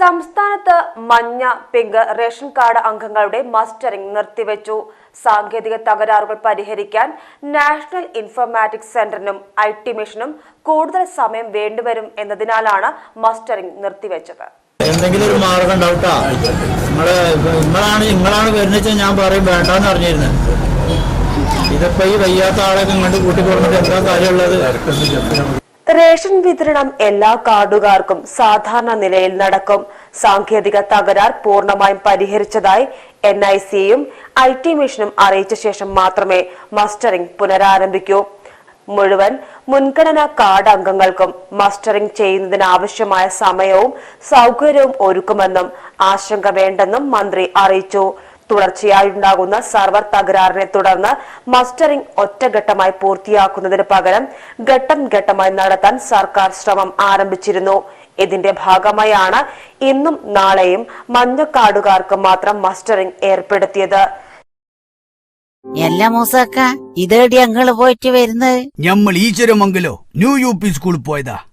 സംസ്ഥാനത്ത് മഞ്ഞ pink ration card അംഗങ്ങളുടെ മസ്റ്ററിംഗ് നിർത്തിവെച്ചു. സാങ്കേതിക തകരാറുകൾ പരിഹരിക്കാൻ നാഷണൽ ഇൻഫർമാറ്റിക്സ് സെന്ററിനും ഐ ടി മിഷനും കൂടുതൽ സമയം വേണ്ടിവരും എന്നതിനാലാണ് മസ്റ്ററിംഗ് നിർത്തിവെച്ചത്. എന്തെങ്കിലും ഒരു മാർഗം ഉണ്ടാവട്ടാ? നിങ്ങൾ നിങ്ങളാണ് നിങ്ങളാണ് വരുന്ന ഞാൻ പറയും വേണ്ടെന്ന് അറിഞ്ഞിരുന്നത് ഇതിപ്പോ ഈ വയ്യാത്ത ആളൊക്കെ ഇങ്ങോട്ട് കൂട്ടിക്കൊണ്ടിട്ട് എന്താ കാര്യമുള്ളത്? റേഷൻ വിതരണം എല്ലാ കാർഡുകാർക്കും സാധാരണ നിലയിൽ നടക്കും. സാങ്കേതിക തകരാർ പൂർണമായും പരിഹരിച്ചതായി എൻ ഐ സിയും ഐ ടി മിഷനും അറിയിച്ച ശേഷം മാത്രമേ മസ്റ്ററിംഗ് പുനരാരംഭിക്കൂ. മുഴുവൻ മുൻഗണനാ കാർഡ് അംഗങ്ങൾക്കും മസ്റ്ററിംഗ് ചെയ്യുന്നതിനാവശ്യമായ സമയവും സൗകര്യവും ഒരുക്കുമെന്നും ആശങ്ക വേണ്ടെന്നും മന്ത്രി അറിയിച്ചു. തുടർച്ചയായുണ്ടാകുന്ന സർവർ തകരാറിനെ തുടർന്ന് മസ്റ്ററിംഗ് ഒറ്റഘട്ടമായി പൂർത്തിയാക്കുന്നതിന് പകരം ഘട്ടം ഘട്ടമായി നടത്താൻ സർക്കാർ ശ്രമം ആരംഭിച്ചിരുന്നു. ഇതിന്റെ ഭാഗമായാണ് ഇന്നും നാളെയും മഞ്ഞക്കാടുകാർക്ക് മാത്രം മസ്റ്ററിംഗ് ഏർപ്പെടുത്തിയത്. എല്ലാ മൂസക്ക ഇതേടി അങ്ങൾ പോയിട്ട് വരുന്നത്? ഞമ്മൾ ഈശ്വരമംഗലോ ന്യൂ യു പി സ്കൂളിൽ പോയതാ.